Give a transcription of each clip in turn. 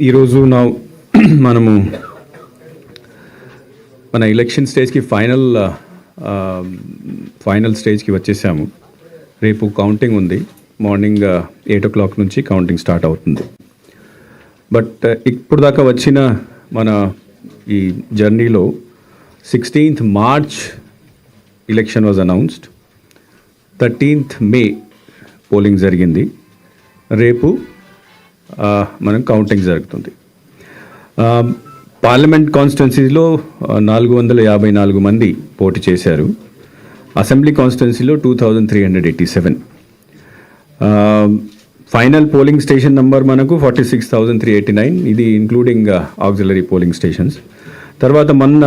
ఈరోజు నా మనము మన ఎలక్షన్ స్టేజ్కి ఫైనల్ ఫైనల్ స్టేజ్కి వచ్చేసాము. రేపు కౌంటింగ్ ఉంది. మార్నింగ్ ఎయిట్ ఓ క్లాక్ నుంచి కౌంటింగ్ స్టార్ట్ అవుతుంది. బట్ ఇప్పుడు దాకా వచ్చిన మన ఈ జర్నీలో sixteenth March election was announced thirteenth May polling జరిగింది. రేపు మనం కౌంటింగ్ జరుగుతుంది. పార్లమెంట్ కాన్స్టిట్యున్సీలో నాలుగు వందల యాభై నాలుగు మంది పోటీ చేశారు. అసెంబ్లీ కాన్స్టిట్యున్సీలో two thousand three hundred eighty seven final polling station number మనకు forty six thousand three eighty nine ఇది ఇంక్లూడింగ్ ఆక్సిలరీ పోలింగ్ స్టేషన్స్ తర్వాత మన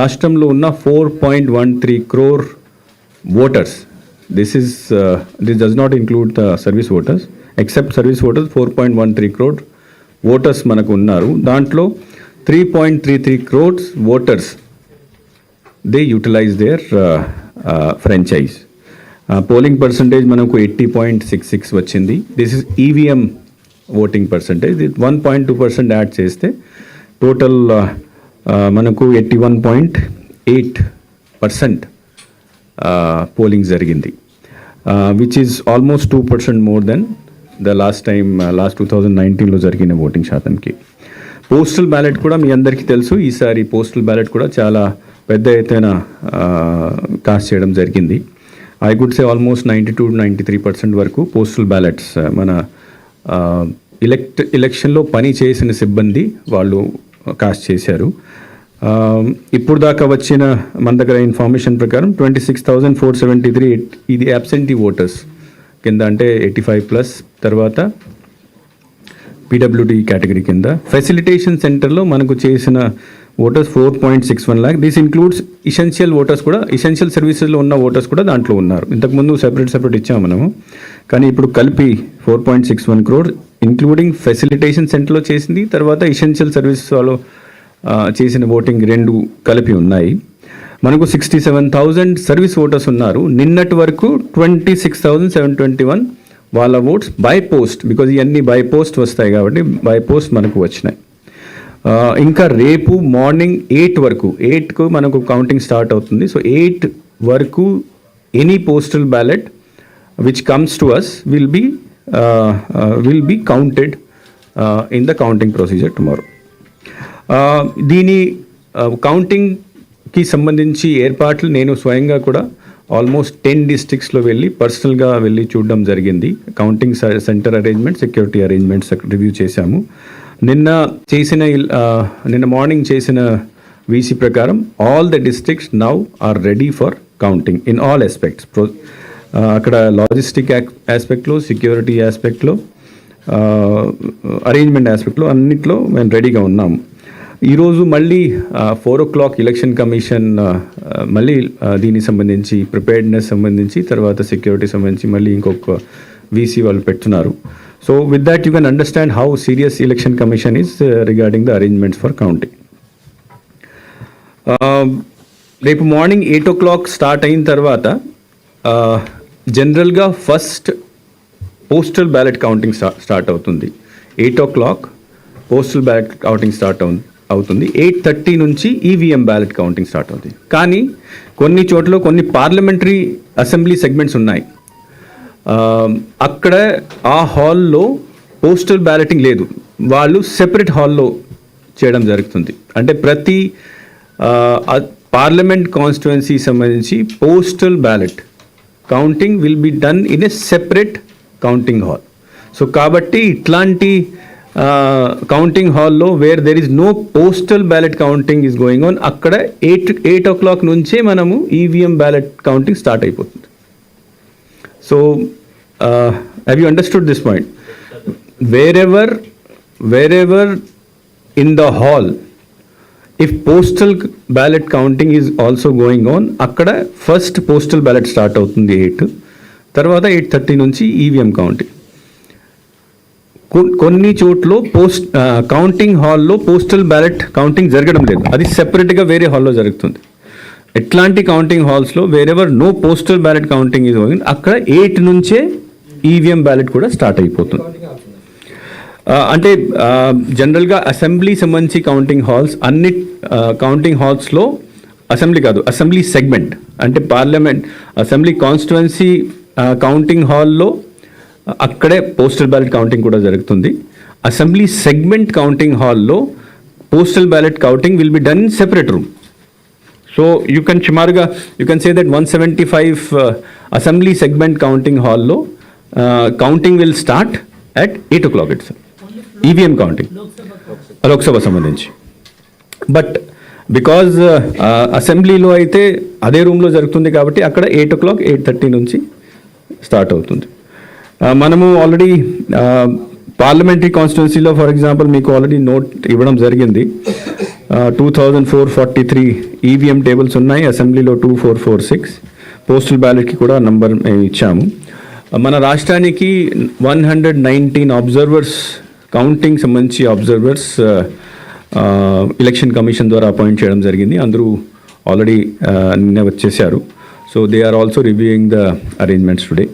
రాష్ట్రంలో ఉన్న four point one three crore voters this is this does not include the service voters except service voters four point one three crore voters మనకు ఉన్నారు. దాంట్లో three point three three crores voters they utilise their franchise polling percentage మనకు eighty point six six వచ్చింది. This is EVM voting percentage one point two percent add చేస్తే total మనకు eighty one point eight percent polling జరిగింది. Which is almost two percent more than the last time last two thousand నైన్టీన్లో జరిగిన voting శాతంకి. Postal ballot కూడా మీ అందరికీ తెలుసు. ఈసారి postal ballot కూడా చాలా పెద్ద ఎత్తున కాస్ట్ చేయడం జరిగింది. I would say almost ninety two ninety three percent వరకు పోస్టల్ బ్యాలెట్స్ uh, మన ఎలక్ట్ ఎలక్షన్లో పని చేసిన సిబ్బంది వాళ్ళు uh, కాస్ట్ చేశారు. ఇప్పుడు దాకా వచ్చిన మన దగ్గర ఇన్ఫర్మేషన్ ప్రకారం twenty six thousand four seventy three ఇది అబ్సెంటీ ఓటర్స్ కింద అంటే ఎయిటీ ఫైవ్ ప్లస్ తర్వాత పీడబ్ల్యూడి కేటగిరీ కింద. ఫెసిలిటేషన్ సెంటర్లో మనకు చేసిన voters four point six one lakh this includes essential voters కూడా ఇసెన్షియల్ సర్వీసెస్లో ఉన్న ఓటర్స్ కూడా దాంట్లో ఉన్నారు. ఇంతకుముందు సెపరేట్ సెపరేట్ ఇచ్చాము మనము. కానీ ఇప్పుడు కలిపి four point six one crore including facilitation సెంటర్లో చేసింది తర్వాత ఇసెన్షియల్ సర్వీసెస్ వాళ్ళు చేసిన ఓటింగ్ రెండు కలిపి ఉన్నాయి. మనకు sixty seven thousand service voters ఉన్నారు. నిన్నటి వరకు twenty six thousand seven twenty one వాళ్ళ ఓట్స్ బై పోస్ట్ బికాజ్ ఇవన్నీ బై పోస్ట్ వస్తాయి కాబట్టి బై పోస్ట్ మనకు వచ్చినాయి. ఇంకా రేపు మార్నింగ్ ఎయిట్ వరకు ఎయిట్కు మనకు కౌంటింగ్ స్టార్ట్ అవుతుంది. సో ఎయిట్ వరకు any postal ballot which comes to us will be will be counted in the counting procedure tomorrow దీని కౌంటింగ్ కి సంబంధించి ఏర్పాట్లు నేను స్వయంగా కూడా ఆల్మోస్ట్ టెన్ డిస్ట్రిక్ట్స్లో వెళ్ళి పర్సనల్గా వెళ్ళి చూడడం జరిగింది. Counting centre arrangement security arrangements review చేశాము. నిన్న చేసిన నిన్న మార్నింగ్ చేసిన వీసీ ప్రకారం all the districts now are ready for counting in all aspects pro అక్కడ లాజిస్టిక్ ఆస్పెక్ట్లో సెక్యూరిటీ ఆస్పెక్ట్లో అరేంజ్మెంట్ ఆస్పెక్ట్లో అన్నిట్లో మేము రెడీగా ఉన్నాము. ఈరోజు మళ్ళీ four o'clock election commission మళ్ళీ దీనికి సంబంధించి ప్రిపేర్డ్నెస్ సంబంధించి తర్వాత సెక్యూరిటీ సంబంధించి మళ్ళీ ఇంకొక వీసీ వాళ్ళు పెడుతున్నారు. So with that you can understand how serious election commission is regarding the arrangements for counting రేపు morning eight o'clock start అయిన తర్వాత జనరల్గా first postal ballot counting start అవుతుంది. Eight o'clock postal ballot counting start అవుతుంది. అవుతుంది. Eight thirty నుంచి EVM ballot counting start అవుతుంది. కానీ కొన్ని చోట్ల కొన్ని పార్లమెంటరీ అసెంబ్లీ సెగ్మెంట్స్ ఉన్నాయి. అక్కడ ఆ హాల్లో పోస్టల్ బ్యాలెటింగ్ లేదు. వాళ్ళు సెపరేట్ హాల్లో చేయడం జరుగుతుంది. అంటే ప్రతి పార్లమెంట్ కాన్స్టిట్యువెన్సీ సంబంధించి postal ballot counting will be done in a separate counting hall so కాబట్టి ఇట్లాంటి కౌంటింగ్ హాల్లో where there is no postal ballot counting is going on అక్కడ ఎయిట్ ఎయిట్ ఓ క్లాక్ నుంచే మనము ఈవీఎం బ్యాలెట్ కౌంటింగ్ స్టార్ట్ అయిపోతుంది. So uh, have you this point point? Wherever, in the hall if postal ballot counting counting also also on అక్కడ first postal ballot start అవుతుంది eight తర్వాత eight thirty నుంచి EVM counting కొన్ని చోట్ల post counting హాల్లో postal ballot counting జరగడం లేదు. అది సెపరేట్గా వేరే హాల్లో జరుగుతుంది. ఎట్లాంటి counting హాల్స్లో wherever no postal ballot counting ఇది పోయింది అక్కడ ఎయిట్ నుంచే ఈవీఎం బ్యాలెట్ కూడా స్టార్ట్ అయిపోతుంది. అంటే జనరల్గా అసెంబ్లీ సంబంధించి కౌంటింగ్ హాల్స్ అన్ని కౌంటింగ్ హాల్స్లో అసెంబ్లీ కాదు అసెంబ్లీ సెగ్మెంట్ అంటే పార్లమెంట్ అసెంబ్లీ కాన్స్టిట్యువెన్సీ కౌంటింగ్ హాల్లో అక్కడే పోస్టల్ బ్యాలెట్ కౌంటింగ్ కూడా జరుగుతుంది. అసెంబ్లీ సెగ్మెంట్ కౌంటింగ్ హాల్లో postal ballot counting will be done in separate room so you can సుమారుగా you can say that one seventy five assembly segment counting హాల్లో counting will start at eight o'clock it's EVM counting Lok Sabha సంబంధించి. But because అసెంబ్లీలో అయితే అదే రూమ్లో జరుగుతుంది కాబట్టి అక్కడ eight o'clock eight thirty నుంచి స్టార్ట్ అవుతుంది. మనము ఆల్రెడీ పార్లమెంటరీ కాన్స్టిట్యున్సీలో ఫర్ ఎగ్జాంపుల్ మీకు ఆల్రెడీ నోట్ ఇవ్వడం జరిగింది. Two thousand four forty three EVM tables ఉన్నాయి. అసెంబ్లీలో two four four six postal బ్యాలెట్కి కూడా నంబర్ ఇచ్చాము. మన రాష్ట్రానికి one hundred nineteen observers counting సంబంధించి అబ్జర్వర్స్ ఎలక్షన్ కమిషన్ ద్వారా అపాయింట్ చేయడం జరిగింది. అందరూ ఆల్రెడీ నిన్న వచ్చేసారు so they are also reviewing the arrangements today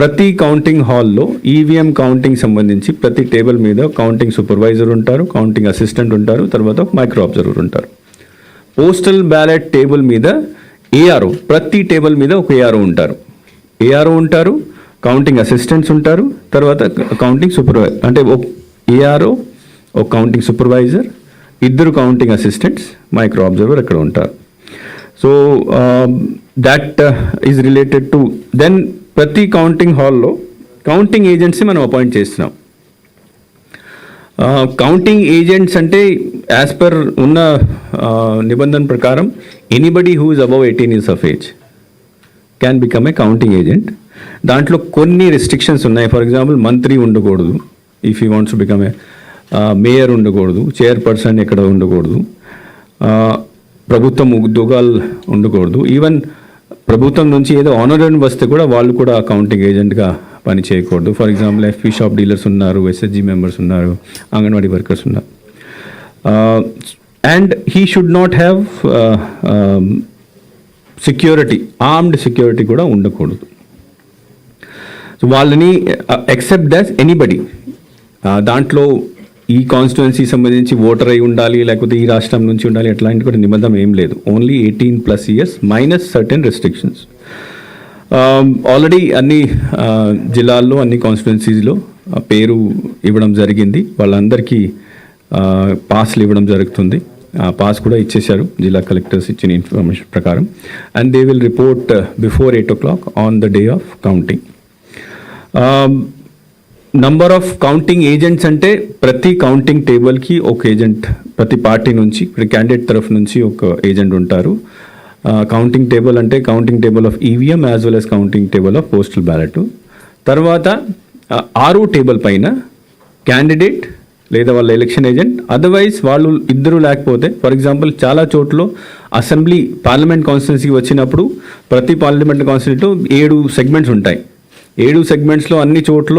ప్రతి కౌంటింగ్ హాల్లో ఈవీఎం కౌంటింగ్ సంబంధించి ప్రతి టేబుల్ మీద కౌంటింగ్ సూపర్వైజర్ ఉంటారు కౌంటింగ్ అసిస్టెంట్ ఉంటారు తర్వాత మైక్రో అబ్జర్వర్ ఉంటారు. పోస్టల్ బ్యాలెట్ టేబుల్ మీద ఏఆర్ఓ ప్రతి టేబుల్ మీద ఒక ఏఆర్ఓ ఉంటారు. ఏఆర్ఓ ఉంటారు కౌంటింగ్ అసిస్టెంట్స్ ఉంటారు తర్వాత కౌంటింగ్ సూపర్వైజర్ అంటే ఒక ఏఆర్ఓ ఒక కౌంటింగ్ సూపర్వైజర్ ఇద్దరు కౌంటింగ్ అసిస్టెంట్స్ మైక్రో అబ్జర్వర్ అక్కడ ఉంటారు. So that is related to then ప్రతి కౌంటింగ్ హాల్లో కౌంటింగ్ ఏజెంట్స్ని మనం అపాయింట్ చేస్తున్నాం. కౌంటింగ్ ఏజెంట్స్ అంటే యాజ్ పర్ ఉన్న నిబంధన ప్రకారం anybody who is above eighteen years of age can become a counting agent దాంట్లో కొన్ని రెస్ట్రిక్షన్స్ ఉన్నాయి. ఫర్ ఎగ్జాంపుల్ మంత్రి ఉండకూడదు. If you wants become a mayor ఉండకూడదు. చైర్పర్సన్ ఎక్కడ ఉండకూడదు. ప్రభుత్వం ఉద్యోగాలు ఉండకూడదు. ఈవెన్ ప్రభుత్వం నుంచి ఏదో ఆనర్ వస్తే కూడా వాళ్ళు కూడా కౌంటింగ్ ఏజెంట్గా పని చేయకూడదు. For example FP shop dealers ఉన్నారు ఎస్ఎస్జి మెంబర్స్ ఉన్నారు అంగన్వాడీ వర్కర్స్ ఉన్నారు. And he should not have security armed security కూడా ఉండకూడదు. సో వాళ్ళని ఎక్సెప్ట్ దాస్ ఎనీబడి దాంట్లో ఈ కాన్స్టిట్యున్సీ సంబంధించి ఓటర్ అయి ఉండాలి లేకపోతే ఈ రాష్ట్రం నుంచి ఉండాలి అట్లాంటి కూడా నిబంధన ఏం లేదు. Only eighteen plus years minus certain restrictions already అన్ని జిల్లాల్లో అన్ని కాన్స్టిట్యున్సీస్లో పేరు ఇవ్వడం జరిగింది. వాళ్ళందరికీ పాస్లు ఇవ్వడం జరుగుతుంది. ఆ పాస్ కూడా ఇచ్చేశారు. జిల్లా కలెక్టర్స్ ఇచ్చిన ఇన్ఫర్మేషన్ ప్రకారం. And they will report before eight o'clock on the day of counting number of counting agents అంటే ప్రతి కౌంటింగ్ టేబుల్కి ఒక ఏజెంట్ ప్రతి పార్టీ నుంచి ఇప్పుడు క్యాండిడేట్ తరఫు నుంచి ఒక ఏజెంట్ ఉంటారు. కౌంటింగ్ టేబుల్ అంటే counting table of EVM as well as counting table of postal ballot తర్వాత ఆరు టేబుల్ పైన క్యాండిడేట్ లేదా వాళ్ళ ఎలక్షన్ ఏజెంట్ అదర్వైజ్ వాళ్ళు ఇద్దరు లేకపోతే ఫర్ ఎగ్జాంపుల్ చాలా చోట్ల అసెంబ్లీ పార్లమెంట్ కాన్స్టిట్యున్సీకి వచ్చినప్పుడు ప్రతి పార్లమెంట్ కాన్స్టిట్యూన్సీలో ఏడు సెగ్మెంట్స్ ఉంటాయి. ఏడు సెగ్మెంట్స్లో అన్ని చోట్ల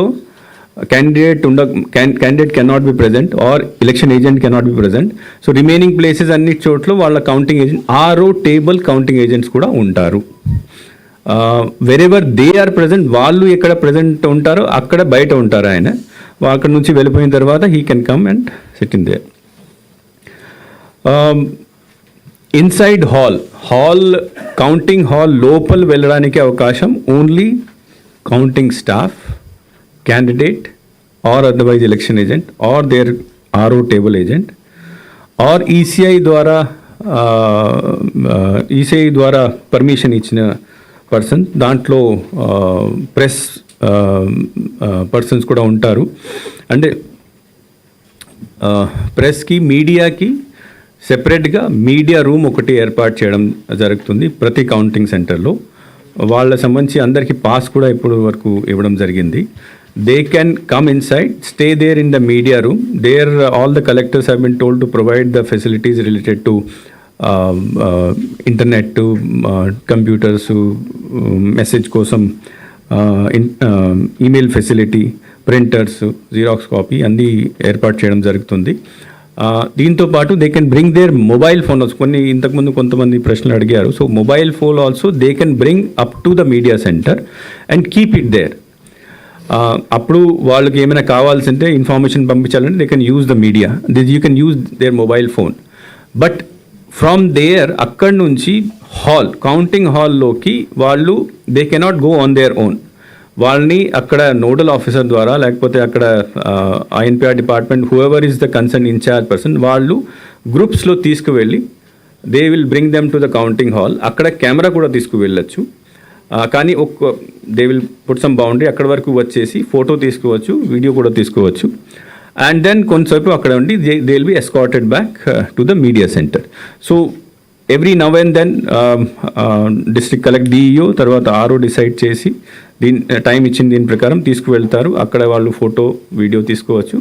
క్యాండిడేట్ ఉండ candidate cannot be present or election agent cannot be present so remaining places అన్ని చోట్ల వాళ్ళ కౌంటింగ్ ఏజెంట్ ఆరో టేబుల్ కౌంటింగ్ ఏజెంట్స్ కూడా ఉంటారు. వెరెవర్ దే ఆర్ ప్రెజెంట్ వాళ్ళు ఎక్కడ ప్రెజెంట్ ఉంటారో అక్కడ బయట ఉంటారు ఆయన. అక్కడ నుంచి వెళ్ళిపోయిన తర్వాత he can come and sit in the inside hall hall counting hall లోపల వెళ్ళడానికి అవకాశం only counting staff candidate or otherwise election agent or their RO table agent or ECI ద్వారా ఈసీఐ ద్వారా పర్మిషన్ ఇచ్చిన పర్సన్ దాంట్లో ప్రెస్ పర్సన్స్ కూడా ఉంటారు. అంటే ప్రెస్కి మీడియాకి సెపరేట్గా మీడియా రూమ్ ఒకటి ఏర్పాటు చేయడం జరుగుతుంది ప్రతి కౌంటింగ్ సెంటర్లో వాళ్ళ సంబంధించి అందరికీ పాస్ కూడా ఇప్పుడు వరకు ఇవ్వడం జరిగింది. They can come inside stay there in the media room there all the collectors have been told to provide the facilities related to internet computers message కోసం email facility printers xerox copy అన్నీ ఏర్పాటు చేయడం జరుగుతుంది ఆ, దీంతో పాటు they can bring their mobile phone కొన్ని ఇంతకుముందు కొంతమంది ప్రశ్నలు అడిగారు so mobile phone also they can bring up to the media centre and keep it there అప్పుడు వాళ్ళకి ఏమైనా కావాల్సింటే ఇన్ఫర్మేషన్ పంపించాలంటే they can use the media this you can use their mobile phone but from there అక్కడి నుంచి hall counting హాల్లోకి వాళ్ళు they cannot go on their own వాళ్ళని అక్కడ నోడల్ ఆఫీసర్ ద్వారా లేకపోతే అక్కడ INPR department whoever is the concern incharge person వాళ్ళు గ్రూప్స్లో తీసుకువెళ్ళి they will bring them to the counting hall అక్కడ కెమెరా కూడా తీసుకువెళ్ళచ్చు. కానీ ఒక they will put some boundary అక్కడ వరకు వచ్చేసి ఫోటో తీసుకోవచ్చు వీడియో కూడా తీసుకోవచ్చు. అండ్ దెన్ కొంతసేపు అక్కడ ఉండి they they will be escorted back to the media centre so every now and then district collect DEO తర్వాత ఆర్ఓ డిసైడ్ చేసి దీని uh, టైం ఇచ్చిన దీని ప్రకారం తీసుకువెళ్తారు. అక్కడ వాళ్ళు ఫోటో వీడియో తీసుకోవచ్చు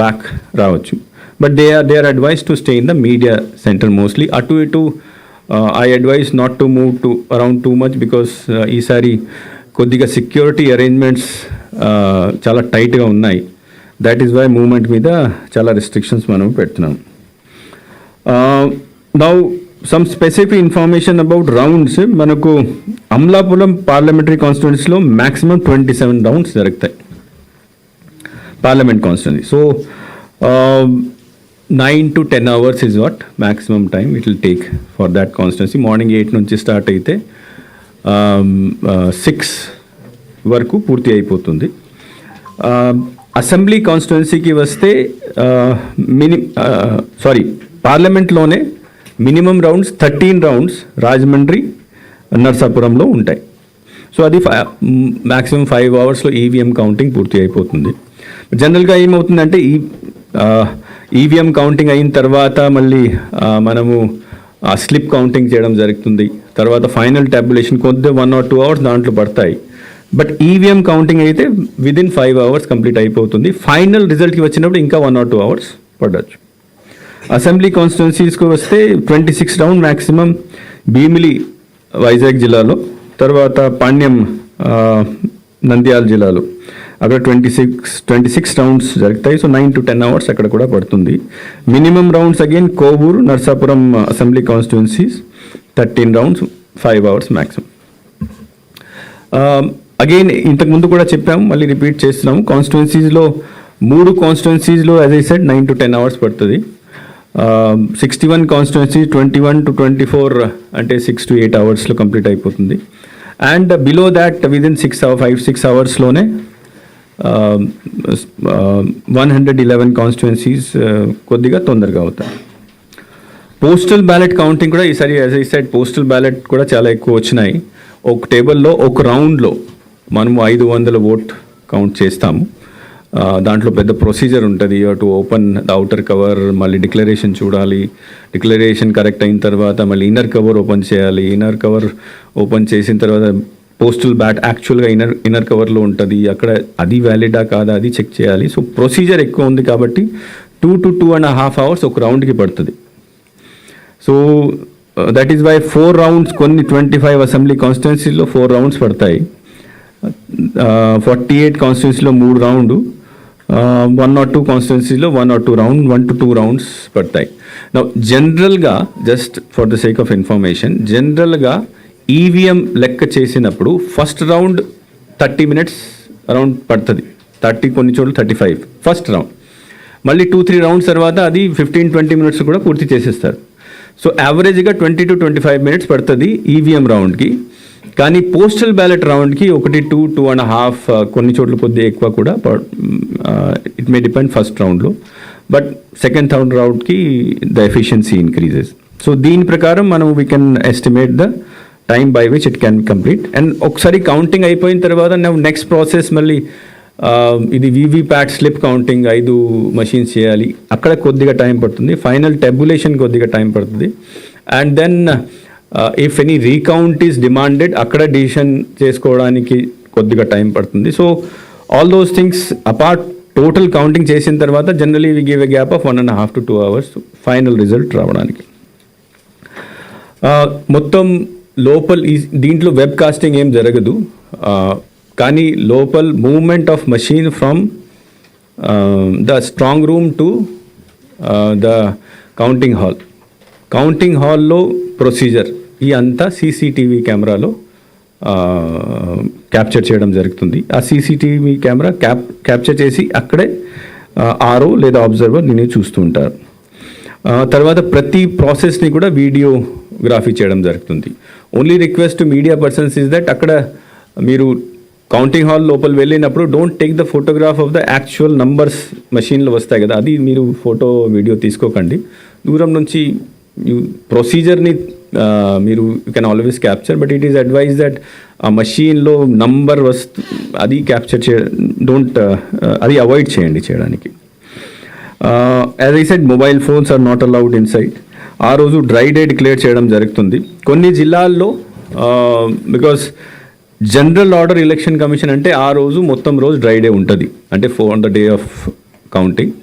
బ్యాక్ రావచ్చు. But they are they are advise to stay in the media centre mostly అటు ఇటు I advise not to move to around too much because ఈసారి కొద్దిగా సెక్యూరిటీ అరేంజ్మెంట్స్ uh, చాలా టైట్గా ఉన్నాయి. దాట్ ఈస్ వై మూమెంట్ మీద చాలా రెస్ట్రిక్షన్స్ మనం పెడుతున్నాం. Now some specific information about rounds మనకు అమలాపురం పార్లమెంటరీ కాన్స్టిట్యున్సీలో మ్యాక్సిమం ట్వంటీ సెవెన్ రౌండ్స్ జరుగుతాయి. Parliament constituency so nine to ten hours is what maximum time it will take for that constituency morning eight నుంచి start అయితే um, uh, six వరకు పూర్తి అయిపోతుంది. Um, assembly కాన్స్టిట్యున్సీకి వస్తే mini sorry పార్లమెంట్లోనే minimum rounds thirteen rounds Rajahmundry నర్సాపురంలో ఉంటాయి. So అది maximum five అవర్స్లో ఈవీఎం కౌంటింగ్ పూర్తి అయిపోతుంది. జనరల్గా ఏమవుతుందంటే ఈ uh, ఈవీఎం కౌంటింగ్ అయిన తర్వాత మళ్ళీ మనము ఆ స్లిప్ కౌంటింగ్ చేయడం జరుగుతుంది. తర్వాత ఫైనల్ టాబ్యులేషన్ కొద్ది వన్ ఆర్ టూ అవర్స్ దాంట్లో పడతాయి. బట్ ఈవీఎం కౌంటింగ్ అయితే విదిన్ ఫైవ్ అవర్స్ కంప్లీట్ అయిపోతుంది. ఫైనల్ రిజల్ట్కి వచ్చినప్పుడు ఇంకా వన్ ఆర్ టూ అవర్స్ పడవచ్చు అసెంబ్లీ కాన్స్టిట్యున్సీస్కి వస్తే twenty six round maximum Bheemili Vizag జిల్లాలో తర్వాత పాణ్యం నంద్యాల జిల్లాలో. అక్కడ twenty six twenty six rounds జరుగుతాయి. So nine to ten hours అక్కడ కూడా పడుతుంది. Minimum rounds again Kovur Narsapuram assembly constituencies thirteen rounds five hours maximum again ఇంతకుముందు కూడా చెప్పాము మళ్ళీ రిపీట్ చేస్తున్నాము. కాన్స్టిట్యున్సీస్లో మూడు కాన్స్టిట్యున్సీస్లో as I said nine to ten hours పడుతుంది. Sixty one constituency twenty one to twenty four అంటే సిక్స్ టు ఎయిట్ అవర్స్లో కంప్లీట్ అయిపోతుంది. And below that within six five six అవర్స్లోనే one hundred eleven constituencies కొద్దిగా తొందరగా అవుతాయి. పోస్టల్ బ్యాలెట్ కౌంటింగ్ కూడా ఈసారి as I said postal ballot కూడా చాలా ఎక్కువ వచ్చినాయి. ఒక టేబుల్లో ఒక రౌండ్లో మనము ఐదు వందల ఓట్ కౌంట్ చేస్తాము. దాంట్లో పెద్ద ప్రొసీజర్ ఉంటుంది. To open the outer cover మళ్ళీ డిక్లరేషన్ చూడాలి. డిక్లరేషన్ కరెక్ట్ అయిన తర్వాత మళ్ళీ ఇన్నర్ కవర్ ఓపెన్ చేయాలి. ఇన్నర్ కవర్ ఓపెన్ చేసిన తర్వాత పోస్టల్ బ్యాట్ యాక్చువల్గా ఇన్నర్ ఇన్నర్ కవర్లో ఉంటుంది. అక్కడ అది వ్యాలిడా కాదా అది చెక్ చేయాలి. సో ప్రొసీజర్ ఎక్కువ ఉంది కాబట్టి two to two and half hours ఒక రౌండ్కి పడుతుంది. So that is why four rounds కొన్ని ట్వంటీ ఫైవ్ అసెంబ్లీ కాన్స్టిట్యున్సీలో ఫోర్ రౌండ్స్ పడతాయి. ఫార్టీ ఎయిట్ కాన్స్టిట్యున్సీలో మూడు రౌండ్ వన్ నాట్ టూ కాన్స్టిట్యున్సీలో one not two round one to two rounds పడతాయి. నా జనరల్గా just for the sake of information జనరల్గా ఈవీఎం లెక్క చేసినప్పుడు first round thirty minutes around పడుతుంది. థర్టీ కొన్ని చోట్ల థర్టీ ఫైవ్ ఫస్ట్ రౌండ్ మళ్ళీ టూ త్రీ రౌండ్స్ తర్వాత అది ఫిఫ్టీన్ ట్వంటీ మినిట్స్ కూడా పూర్తి చేసేస్తారు. సో యావరేజ్గా twenty to twenty five minutes పడుతుంది ఈవీఎం రౌండ్కి కానీ పోస్టల్ బ్యాలెట్ రౌండ్కి ఒకటి టూ టూ అండ్ హాఫ్ కొన్ని చోట్ల కొద్దిగా ఎక్కువ కూడా ఇట్ మే డిపెండ్ ఫస్ట్ రౌండ్లో బట్ సెకండ్ థర్డ్ రౌండ్కి ద ఎఫిషియన్సీ ఇంక్రీజెస్ సో దీని ప్రకారం మనం we can estimate the time by which it can complete and ఒకసారి కౌంటింగ్ అయిపోయిన తర్వాత నెక్స్ట్ ప్రాసెస్ మళ్ళీ ఇది వివి ప్యాట్ స్లిప్ కౌంటింగ్ ఐదు మషిన్స్ చేయాలి. అక్కడ కొద్దిగా టైం పడుతుంది. ఫైనల్ టెబులేషన్ కొద్దిగా టైం పడుతుంది. And then if any recount is demanded అక్కడ డిసిషన్ చేసుకోవడానికి కొద్దిగా టైం పడుతుంది. So all those things apart total counting చేసిన తర్వాత generally we give a gap of one and half to two hours final result రావడానికి. మొత్తం లోపల ఈ దీంట్లో వెబ్ కాస్టింగ్ ఏం జరగదు. కానీ లోపల్ movement of machine from the strong room to the counting hall counting హాల్లో ప్రొసీజర్ ఈ అంతా సీసీటీవీ కెమెరాలో క్యాప్చర్ చేయడం జరుగుతుంది. ఆ సీసీటీవీ కెమెరా క్యాప్ క్యాప్చర్ చేసి అక్కడే ఆరో లేదా అబ్జర్వర్ దీన్ని చూస్తూ ఉంటారు. తర్వాత ప్రతి ప్రాసెస్ని కూడా వీడియో గ్రాఫీ చేయడం జరుగుతుంది. Only request media persons is that అక్కడ మీరు కౌంటింగ్ హాల్ లోపల వెళ్ళినప్పుడు don't take the photograph of the actual numbers మెషిన్లో వస్తాయి కదా అది మీరు ఫోటో వీడియో తీసుకోకండి. దూరం నుంచి ప్రొసీజర్ని మీరు you can always capture but it is advise that ఆ మషీన్లో నంబర్ వస్తు అది క్యాప్చర్ చే డోంట్ అది అవాయిడ్ చేయండి చేయడానికి. As I said mobile phones are not allowed inside ఆ రోజు డ్రై డే డిక్లేర్ చేయడం జరుగుతుంది. కొన్ని జిల్లాల్లో because general order election commission అంటే ఆ రోజు మొత్తం రోజు డ్రై డే ఉంటుంది. అంటే four on the day of counting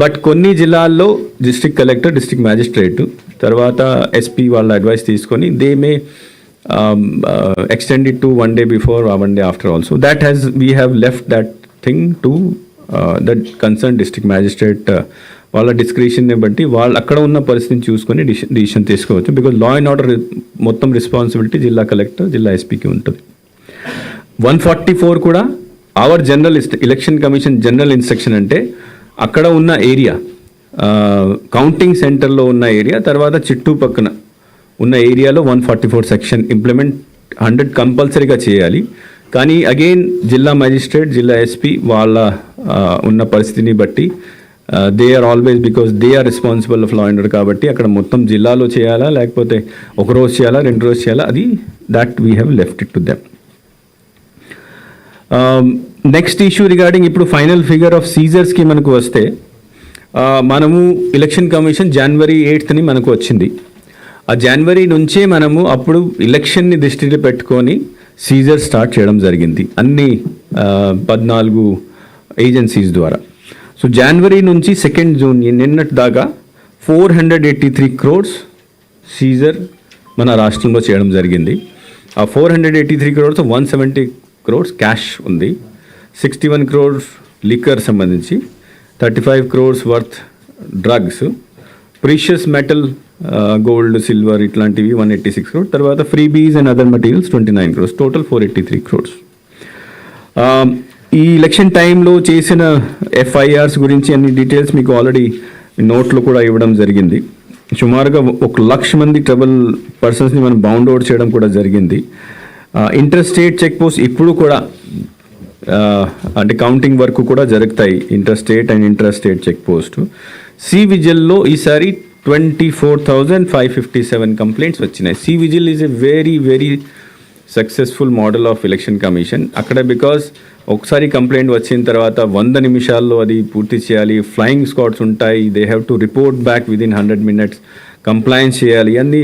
but కొన్ని జిల్లాల్లో డిస్ట్రిక్ట్ కలెక్టర్ డిస్ట్రిక్ట్ మ్యాజిస్ట్రేట్ తర్వాత ఎస్పీ వాళ్ళ అడ్వైస్ తీసుకొని they may extended to one day before one day after also that has we have left that thing to that concern district magistrate వాళ్ళ డిస్క్రిషన్ని బట్టి వాళ్ళు అక్కడ ఉన్న పరిస్థితిని చూసుకొని డిసిషన్ తీసుకోవచ్చు. బికాజ్ లా అండ్ ఆర్డర్ మొత్తం రెస్పాన్సిబిలిటీ జిల్లా కలెక్టర్ జిల్లా ఎస్పీకి ఉంటుంది. వన్ ఫార్టీ ఫోర్ కూడా our general election commission general instruction అంటే అక్కడ ఉన్న ఏరియా కౌంటింగ్ సెంటర్లో ఉన్న ఏరియా తర్వాత చుట్టుపక్కన ఉన్న ఏరియాలో one forty four section implement hundred కంపల్సరీగా చేయాలి. కానీ అగైన్ జిల్లా మ్యాజిస్ట్రేట్ జిల్లా ఎస్పీ వాళ్ళ ఉన్న పరిస్థితిని బట్టి they are always because they are responsible of law under కాబట్టి అక్కడ మొత్తం జిల్లాలో చేయాలా లేకపోతే ఒక రోజు చేయాలా రెండు రోజు చేయాలా అది that we have left it to them next issue regarding ఇప్పుడు ఫైనల్ ఫిగర్ ఆఫ్ సీజర్స్కి మనకు వస్తే uh, మనము ఎలక్షన్ కమిషన్ జనవరి ఎయిత్ని మనకు వచ్చింది. ఆ జనవరి నుంచే మనము అప్పుడు ఎలక్షన్ని దృష్టిలో పెట్టుకొని సీజర్ స్టార్ట్ చేయడం జరిగింది. అన్ని uh, పద్నాలుగు ఏజెన్సీస్ ద్వారా. సో జనవరి నుంచి సెకండ్ జూన్ నిన్నటి దాకా four hundred eighty three crores seizure మన రాష్ట్రంలో చేయడం జరిగింది. ఆ four hundred eighty three crores one seventy crores cash ఉంది. సిక్స్టీ వన్ క్రోడ్స్ లిక్కర్ సంబంధించి thirty five crores worth drugs precious metal gold silver ఇట్లాంటివి వన్ ఎయిటీ సిక్స్ క్రోడ్స్ తర్వాత freebies and other materials twenty nine crores total four eighty three crores ఈ election టైంలో చేసిన FIRs గురించి అన్ని details మీకు ఆల్రెడీ నోట్లో కూడా ఇవ్వడం జరిగింది. సుమారుగా ఒక లక్ష మంది ట్రబుల్ పర్సన్స్ని మనం బౌండ్ అవుట్ చేయడం కూడా జరిగింది. ఇంటర్ స్టేట్ చెక్ పోస్ట్ ఇప్పుడు కూడా అంటే కౌంటింగ్ వరకు కూడా జరుగుతాయి. Inter state and inter state check post C విజిల్లో ఈసారి twenty four thousand five fifty seven complaints వచ్చినాయి. C vigil is a very very successful model of election commission అక్కడ because ఒకసారి కంప్లైంట్ వచ్చిన తర్వాత వంద నిమిషాల్లో అది పూర్తి చేయాలి. ఫ్లయింగ్ స్క్వాడ్స్ ఉంటాయి. They have to report back within hundred minutes compliance చేయాలి. అన్ని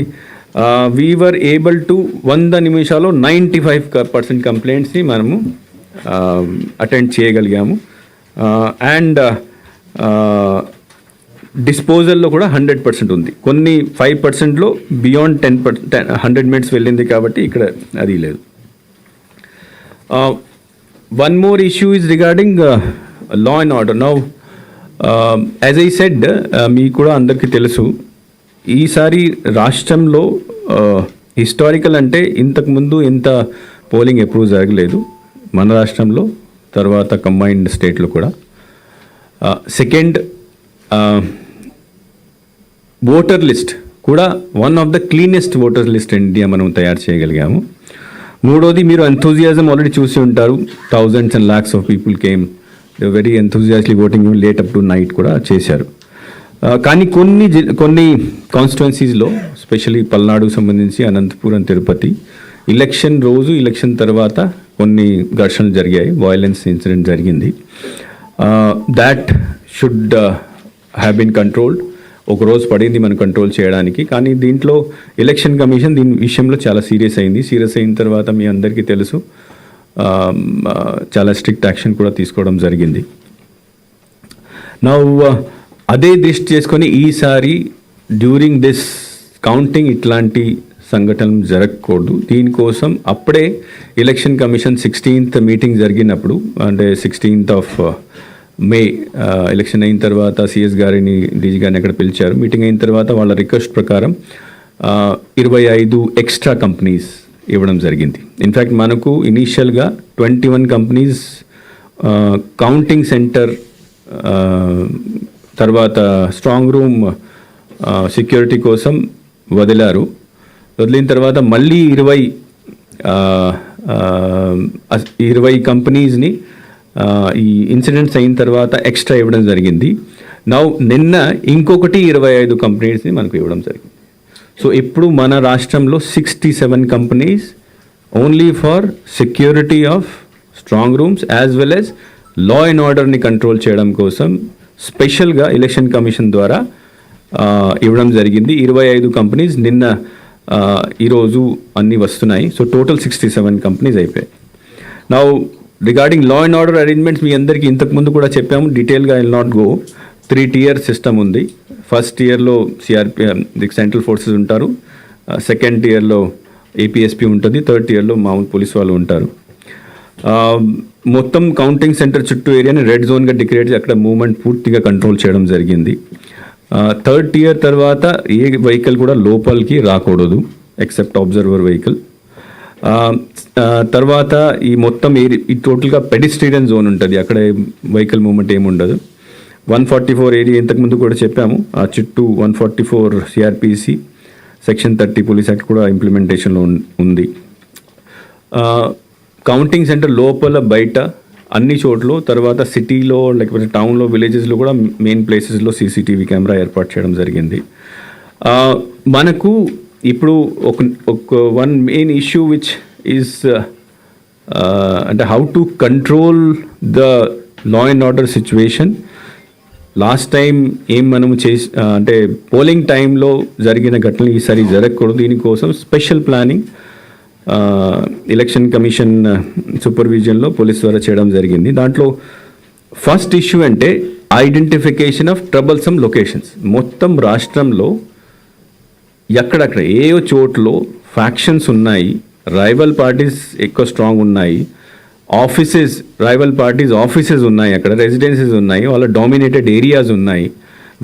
వీవర్ ఏబుల్ టు వంద నిమిషాల్లో నైంటీ ఫైవ్ పర్సెంట్ కంప్లైంట్స్ని మనము అటెండ్ చేయగలిగాము. అండ్ డిస్పోజల్లో కూడా హండ్రెడ్ పర్సెంట్ ఉంది. కొన్ని ఫైవ్ పర్సెంట్లో beyond ten percent hundred minutes వెళ్ళింది కాబట్టి ఇక్కడ అది లేదు. One more issue is regarding law and order now as I said మీకు కూడా అందరికీ తెలుసు ఈసారి రాష్ట్రంలో uh, హిస్టారికల్ అంటే ఇంతకుముందు ఇంత పోలింగ్ ఎప్పుడూ జరగలేదు మన రాష్ట్రంలో తర్వాత కంబైన్డ్ స్టేట్లో కూడా. సెకండ్ ఓటర్ లిస్ట్ కూడా one of the cleanest voter list India మనం తయారు చేయగలిగాము. మూడోది మీరు ఎంథూజియాజం ఆల్రెడీ చూసి ఉంటారు. Thousands and lakhs of people came very enthusiastically voting late up to night కూడా చేశారు. కానీ కొన్ని జి- కొన్ని కాన్స్టిట్యున్సీస్లో స్పెషల్లీ పల్నాడుకు సంబంధించి అనంతపురం తిరుపతి ఎలక్షన్ రోజు ఎలక్షన్ తర్వాత కొన్ని ఘర్షణలు జరిగాయి. వైలెన్స్ ఇన్సిడెంట్ జరిగింది. That should have been controlled ఒక రోజు పడింది మనం కంట్రోల్ చేయడానికి. కానీ దీంట్లో ఎలక్షన్ కమిషన్ దీని విషయంలో చాలా సీరియస్ అయింది. సీరియస్ అయిన తర్వాత మీ అందరికీ తెలుసు చాలా స్ట్రిక్ట్ యాక్షన్ కూడా తీసుకోవడం జరిగింది. నా అదే దృష్టి చేసుకొని ఈసారి డ్యూరింగ్ దిస్ కౌంటింగ్ ఇట్లాంటి సంఘటనలు జరగకూడదు. దీనికోసం అప్పుడే ఎలక్షన్ కమిషన్ సిక్స్టీన్త్ మీటింగ్ జరిగినప్పుడు అంటే సిక్స్టీన్త్ ఆఫ్ మే ఎలక్షన్ అయిన తర్వాత సిఎస్ గారిని డీజీ గారిని అక్కడ పిలిచారు. మీటింగ్ అయిన తర్వాత వాళ్ళ రిక్వెస్ట్ ప్రకారం ఇరవై ఐదు ఎక్స్ట్రా కంపెనీస్ ఇవ్వడం జరిగింది. ఇన్ఫ్యాక్ట్ మనకు ఇనీషియల్గా twenty one companies counting centre తర్వాత స్ట్రాంగ్ రూమ్ సెక్యూరిటీ కోసం వదిలారు. వదిలిన తర్వాత మళ్ళీ ఇరవై ఇరవై కంపెనీస్ని ఈ ఇన్సిడెంట్స్ అయిన తర్వాత ఎక్స్ట్రా ఇవ్వడం జరిగింది. నౌ నిన్న ఇంకొకటి ఇరవై ఐదు కంపెనీస్ని మనకు ఇవ్వడం జరిగింది. సో ఇప్పుడు మన రాష్ట్రంలో sixty seven companies only for security of strong rooms as well as law and ఆర్డర్ని కంట్రోల్ చేయడం కోసం స్పెషల్గా ఎలక్షన్ కమిషన్ ద్వారా ఇవ్వడం జరిగింది. ఇరవై ఐదు కంపెనీస్ నిన్న ఈరోజు అన్నీ వస్తున్నాయి. So total sixty seven companies అయిపోయాయి. నా regarding law and order arrangements మీ అందరికీ ఇంతకుముందు కూడా చెప్పాము. డీటెయిల్గా I'll not go three tier system ఉంది. ఫస్ట్ ఇయర్లో సిఆర్పి సెంట్రల్ ఫోర్సెస్ ఉంటారు. సెకండ్ ఇయర్లో ఏపీఎస్పీ ఉంటుంది. థర్డ్ ఇయర్లో మామూలు పోలీస్ వాళ్ళు ఉంటారు. Um, మొత్తం కౌంటింగ్ సెంటర్ చుట్టూ ఏరియాని రెడ్ జోన్గా డిక్లేర్ చేసి అక్కడ మూవ్మెంట్ పూర్తిగా కంట్రోల్ చేయడం జరిగింది. Uh, థర్డ్ ఇయర్ తర్వాత ఏ వెహికల్ కూడా లోపలికి రాకూడదు ఎక్సెప్ట్ అబ్జర్వర్ వెహికల్ తర్వాత ఈ మొత్తం ఏరి ఈ టోటల్గా పెడిస్ట్రియన్ జోన్ ఉంటుంది. అక్కడ వెహికల్ మూమెంట్ ఏమి ఉండదు. వన్ ఫార్టీ ఫోర్ ఏరియా ఇంతకుముందు కూడా చెప్పాము. ఆ చుట్టూ one forty four CrPC section thirty police act కూడా ఇంప్లిమెంటేషన్లో ఉంది. కౌంటింగ్ సెంటర్ లోపల బయట అన్ని చోట్ల తర్వాత సిటీలో లేకపోతే టౌన్లో విలేజెస్లో కూడా మెయిన్ ప్లేసెస్లో సీసీటీవీ కెమెరా ఏర్పాటు చేయడం జరిగింది. మనకు ఇప్పుడు ఒక ఒక one main issue which is uh, uh, అంటే how to control the law and order situation last time ఏం మనము చేసి uh, అంటే పోలింగ్ టైంలో జరిగిన ఘటనలు ఈసారి జరగకూడదు. దీనికోసం స్పెషల్ ప్లానింగ్ ఎలక్షన్ కమిషన్ సూపర్విజన్లో పోలీస్ ద్వారా చేయడం జరిగింది. దాంట్లో ఫస్ట్ ఇష్యూ అంటే ఐడెంటిఫికేషన్ ఆఫ్ ట్రబల్సమ్ లొకేషన్స్ మొత్తం రాష్ట్రంలో ఎక్కడక్కడ ఏ చోట్లో ఫ్యాక్షన్స్ ఉన్నాయి రైవల్ పార్టీస్ ఎక్కువ స్ట్రాంగ్ ఉన్నాయి. ఆఫీసెస్ రైవల్ పార్టీస్ ఆఫీసెస్ ఉన్నాయి అక్కడ రెసిడెన్సీస్ ఉన్నాయి వాళ్ళ డామినేటెడ్ ఏరియాస్ ఉన్నాయి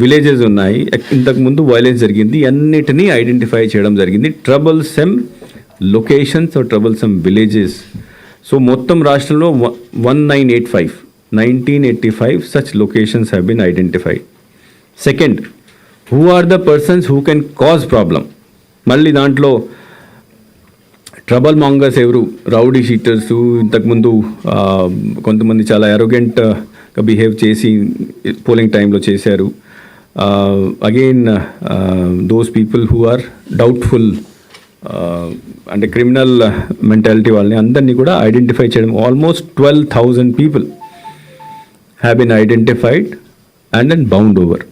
విలేజెస్ ఉన్నాయి. ఇంతకుముందు వైలెన్స్ జరిగింది అన్నిటినీ ఐడెంటిఫై చేయడం జరిగింది. Troublesome locations troublesome villages so మొత్తం రాష్ట్రంలో one nine eight five nineteen eighty five such locations have been identified second who are the persons who can cause problem మళ్ళీ దాంట్లో ట్రబల్ మాంగర్స్ ఎవరు? రౌడీ షీటర్స్ ఇంతకుముందు కొంతమంది చాలా ఎరోగెంట్గా బిహేవ్ చేసి పోలింగ్ టైంలో చేశారు. Again those people who are doubtful అంటే క్రిమినల్ మెంటాలిటీ వాళ్ళని అందరినీ కూడా ఐడెంటిఫై చేయడం. Almost twelve thousand people have been identified and and bound over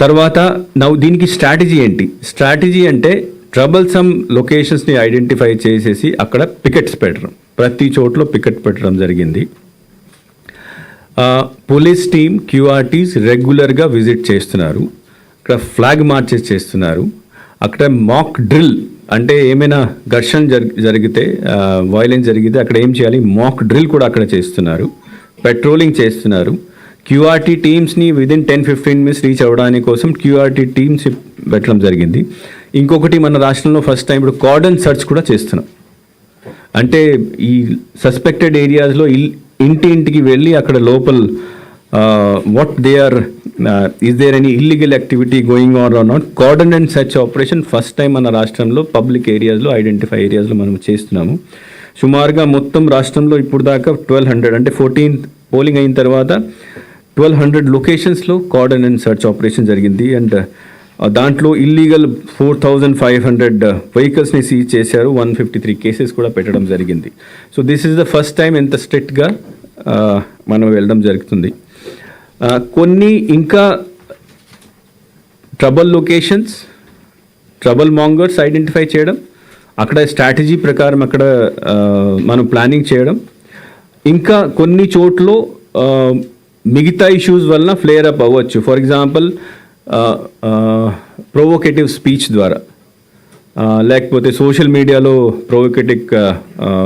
తర్వాత నవ్వు దీనికి స్ట్రాటజీ ఏంటి? స్ట్రాటజీ అంటే ట్రబుల్సమ్ లొకేషన్స్ని ఐడెంటిఫై చేసేసి అక్కడ పికెట్స్ పెట్టడం. ప్రతి చోట్ల పికెట్ పెట్టడం జరిగింది. పోలీస్ టీమ్ క్యూఆర్టీస్ రెగ్యులర్గా విజిట్ చేస్తున్నారు. అక్కడ ఫ్లాగ్ మార్చెస్ చేస్తున్నారు. అక్కడ మాక్ డ్రిల్ అంటే ఏమైనా ఘర్షణ జరి జరిగితే వైలెన్స్ జరిగితే అక్కడ ఏం చేయాలి? మాక్ డ్రిల్ కూడా అక్కడ చేస్తున్నారు. పెట్రోలింగ్ చేస్తున్నారు. QRT టీమ్స్ని within ten fifteen minutes reach అవ్వడానికి కోసం క్యూఆర్టీ టీమ్స్ పెట్టడం జరిగింది. ఇంకొకటి మన రాష్ట్రంలో ఫస్ట్ టైం ఇప్పుడు కార్డన్ సర్చ్ కూడా చేస్తున్నాం. అంటే ఈ సస్పెక్టెడ్ ఏరియాస్లో ఇల్ ఇంటి ఇంటికి వెళ్ళి అక్కడ లోపల what they are is there any illegal activity going on or not cordon and search operation first time మన రాష్ట్రంలో పబ్లిక్ ఏరియాస్లో ఐడెంటిఫై ఏరియాస్లో మనం చేస్తున్నాము. సుమారుగా మొత్తం రాష్ట్రంలో ఇప్పుడు దాకా ట్వెల్వ్ హండ్రెడ్ అంటే ఫోర్టీన్ పోలింగ్ అయిన తర్వాత ట్వెల్వ్ హండ్రెడ్ లొకేషన్స్లో కార్డన్ అండ్ సర్చ్ ఆపరేషన్ జరిగింది. అండ్ దాంట్లో illegal four thousand five hundred వెహికల్స్ని సీజ్ చేశారు. వన్ ఫిఫ్టీ త్రీ కేసెస్ కూడా పెట్టడం జరిగింది. So this is the first time ఎంత స్ట్రిక్ట్గా uh, మనం వెళ్ళడం జరుగుతుంది. Uh, కొన్ని ఇంకా trouble locations trouble mongers identify చేయడం అక్కడ స్ట్రాటజీ ప్రకారం అక్కడ uh, మనం ప్లానింగ్ చేయడం. ఇంకా కొన్ని చోట్ల మిగతా ఇష్యూస్ వలన ఫ్లేర్ అప్ అవ్వచ్చు. ఫర్ ఎగ్జాంపుల్ ప్రొవోకేటివ్ స్పీచ్ ద్వారా. లేకపోతే సోషల్ మీడియాలో ప్రొవోకేటివ్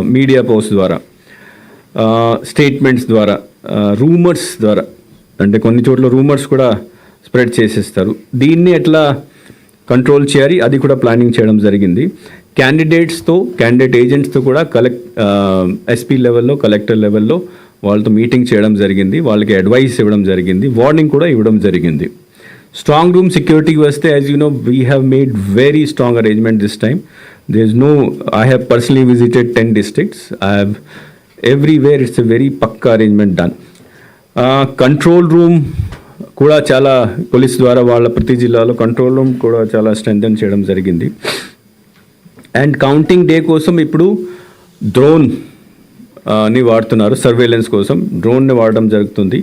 మీడియా పోస్ట్ ద్వారా. స్టేట్మెంట్స్ ద్వారా. రూమర్స్ ద్వారా. అంటే కొన్ని చోట్ల రూమర్స్ కూడా స్ప్రెడ్ చేసేస్తారు. దీన్ని ఎట్లా కంట్రోల్ చేయాలి? అది కూడా ప్లానింగ్ చేయడం జరిగింది. క్యాండిడేట్స్తో క్యాండిడేట్ ఏజెంట్స్తో కూడా కలెక్ట్ ఎస్పీ లెవెల్లో కలెక్టర్ లెవెల్లో వాళ్ళతో మీటింగ్ చేయడం జరిగింది. వాళ్ళకి అడ్వైస్ ఇవ్వడం జరిగింది. వార్నింగ్ కూడా ఇవ్వడం జరిగింది. స్ట్రాంగ్ రూమ్ సెక్యూరిటీకి వస్తే as you know we have made very strong arrangement this time they is no I have personally visited ten districts I have everywhere it's a very pucca arrangement done control room కూడా చాలా police ద్వారా వాళ్ళ ప్రతి జిల్లాలో control room కూడా చాలా strengthen చేయడం జరిగింది. అండ్ కౌంటింగ్ డే కోసం ఇప్పుడు డ్రోన్ని వాడుతున్నారు సర్వేలెన్స్ కోసం. డ్రోన్ని వాడడం జరుగుతుంది.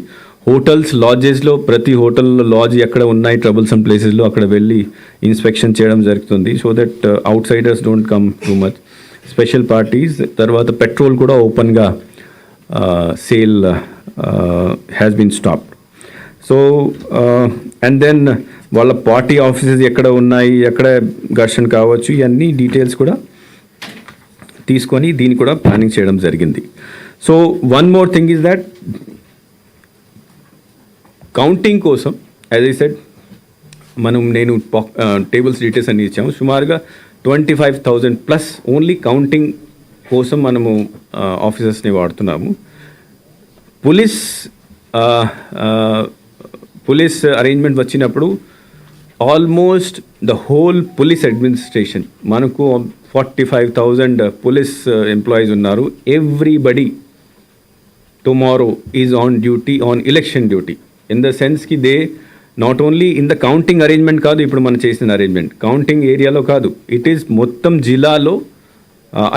హోటల్స్ లాడ్జెస్లో ప్రతి హోటల్లో లాడ్జ్ ఎక్కడ ఉన్నాయి ట్రబుల్సమ్ ప్లేసెస్లో అక్కడ వెళ్ళి ఇన్స్పెక్షన్ చేయడం జరుగుతుంది. So that outsiders don't come too much special parties తర్వాత పెట్రోల్ కూడా ఓపెన్గా uh, sale has been stopped so and then వాళ్ళ పార్టీ ఆఫీసెస్ ఎక్కడ ఉన్నాయి ఎక్కడ ఘర్షణ కావచ్చు ఇవన్నీ డీటెయిల్స్ కూడా తీసుకొని దీన్ని కూడా ప్లానింగ్ చేయడం జరిగింది. So one more thing is that counting కోసం యాజ్ ఐ సెడ్ మనం నేను టేబుల్స్ డీటెయిల్స్ అన్ని ఇచ్చాము. సుమారుగా twenty five thousand plus only counting కోసం మనము ఆఫీసర్స్ని వాడుతున్నాము. పోలీస్ పోలీస్ అరేంజ్మెంట్ వచ్చినప్పుడు almost the whole police administration మనకు forty five thousand police employees ఉన్నారు. Everybody tomorrow is on duty on election duty in the సెన్స్కి they not only in the counting arrangement కాదు ఇప్పుడు మనం చేసిన అరేంజ్మెంట్ కౌంటింగ్ ఏరియాలో కాదు. It is మొత్తం జిల్లాలో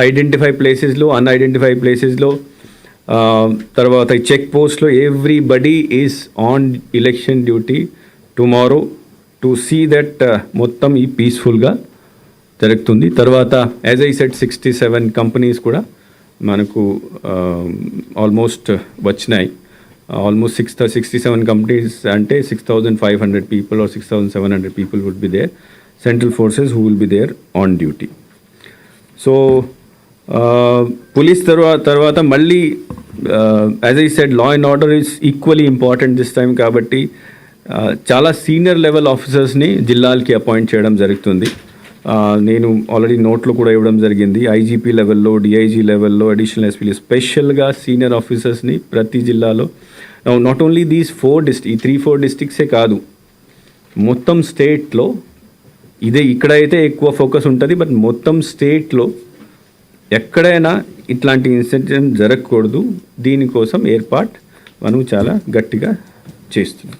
ఐడెంటిఫై ప్లేసెస్లో అన్ఐడెంటిఫై ప్లేసెస్లో తర్వాత చెక్ పోస్ట్లో everybody is on election duty tomorrow to see that మొత్తం ఈ పీస్ఫుల్గా జరుగుతుంది. తర్వాత as I said sixty seven companies కూడా మనకు um, ఆల్మోస్ట్ uh, వచ్చినాయి. Almost six sixty seven companies అంటే six thousand five hundred people or six thousand seven hundred people would be there central forces who will be there on duty so police తర్వాత తర్వాత మళ్ళీ as I said law and order is equally important this time కాబట్టి చాలా senior level ఆఫీసర్స్ని జిల్లాలకి appoint చేయడం జరుగుతుంది. నేను ఆల్రెడీ నోట్లు కూడా ఇవ్వడం జరిగింది. ఐజీపీ లెవెల్లో డిఐజీ లెవెల్లో అడిషనల్ ఎస్పీలు స్పెషల్గా సీనియర్ ఆఫీసర్స్ని ప్రతి జిల్లాలో. Not only these four district ఈ త్రీ ఫోర్ డిస్ట్రిక్ట్సే కాదు మొత్తం స్టేట్లో ఇదే ఇక్కడైతే ఎక్కువ ఫోకస్ ఉంటుంది బట్ మొత్తం స్టేట్లో ఎక్కడైనా ఇట్లాంటి ఇన్సిడెంట్ జరగకూడదు. దీనికోసం ఏర్పాటు మనం చాలా గట్టిగా చేస్తున్నాం.